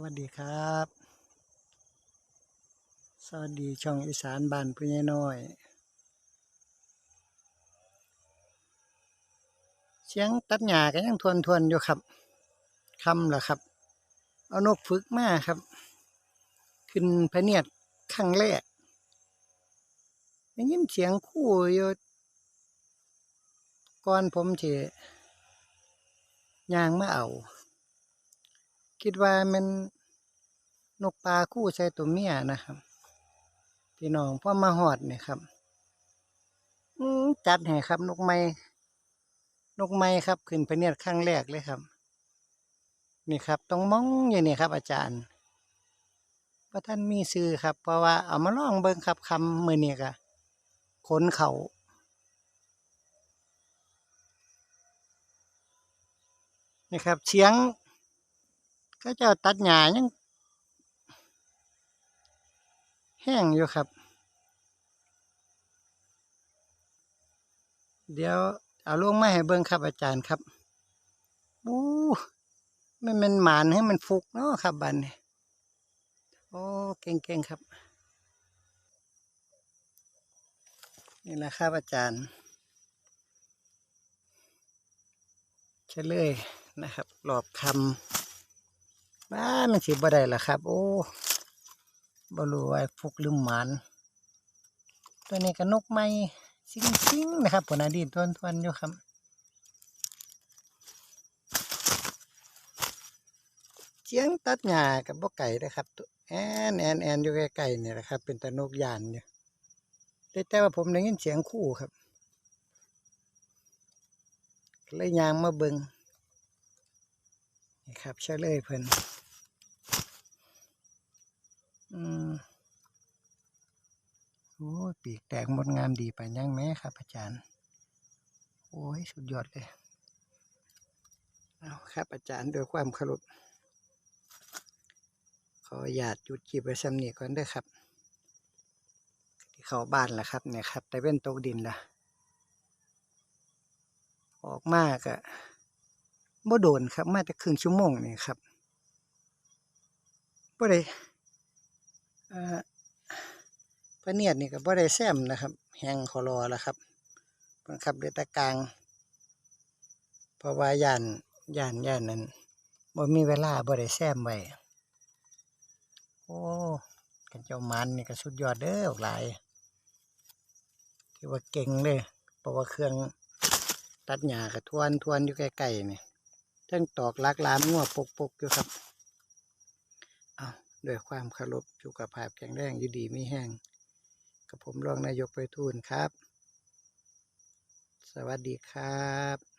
วัสดีครับ สวัสดีช่องอีสานบ้านผู้ใหญ่น้อย เสียงตัดหญ้าก็ยังทวนทวนๆอยู่ครับคำล่ะครับ เอานกฝึกมาครับ ขึ้นพเนียดครั้งแรกได้ยินเสียงคู่อยู่ก่อนผมจะย่างมาเอา คิดว่ามันนกปลาคู่ใส่ตัวเมียนะครับ พี่น้องพ่อมาหอดเนี่ยครับจัดให้ครับ นกไม้นกไม้ครับ ขึ้นไปเนียครั้งแรกเลยครับ นี่ครับต้องมองอย่างนี้ครับ อาจารย์ว่าท่านมีซื้อครับ เพราะว่าเอามาลองเบิ่งครับคำมือเนี้ก็ขนเขานี่ครับเสียง ก็เจ้าตัดหญ้ายังแห้งอยู่ครับ เดี๋ยวเอาลงมาให้เบิ่งครับอาจารย์ครับโอ้มันมันหมานให้มันฟุกเนาะครับบันโอ้เก่งๆครับ นี่แหละครับอาจารย์เฉลยนะครับหลอบคำ บ้ามันสิบ่ได้ล่ะครับ โอ้บ่รู้ว่าฟุกหรือหมันตัวนี้ก็นกไม้ซิงซิงๆนะครับผลอดีตทวนทวนๆอยู่ครับเสียงตัดหญ้ากับบ่ไก่นะครับตัวแอนแอนแอนอยู่ใกล้ๆเนี่ยนะครับ เป็นตะนกยานอยู่แต่แต่ว่าผมได้ยินเสียงคู่ครับเลยยางมาเบิง ครับเฉลยเพิ่นอืมโอ้ยปีกแตกหมดงามดีไปยังแม่ครับอาจารย์ โอ้ย สุดยอดเลย เอาครับอาจารย์ด้วยความเคารพขออยาตหยุดจีบไว้ซ้ำนี้ก่อนด้อครับ ที่เขาบ้านแล้วครับเนี่ยครับแต่เว้นตกดินละออกมากอะ บ่โดนครับ มาแต่ครึ่งชั่วโมงนี่ครับบ่ได้พระเนียดนี่ก็บ่ได้แซมนะครับแหงคอรอแล้วครับเพิ่นขับเรือตะกลางเพราะว่าย่านย่านย่านนั้นบ่มีเวลาบ่ได้แซมไว้โอ้กันเจ้ามันนี่ก็สุดยอดเด้อออกหลายถือว่าเก่งเลยเพราะว่าเครื่องตัดหญ้าก็ทวนทวนอยู่ใกล้ๆนี่ ทั้งตอกลักลามงัวปกๆอยู่ครับ เอาด้วยความเคารพสุขภาพแข็งแรงอยู่ดีไม่แห้งกับผมรองนายกไปทูลครับ สวัสดีครับ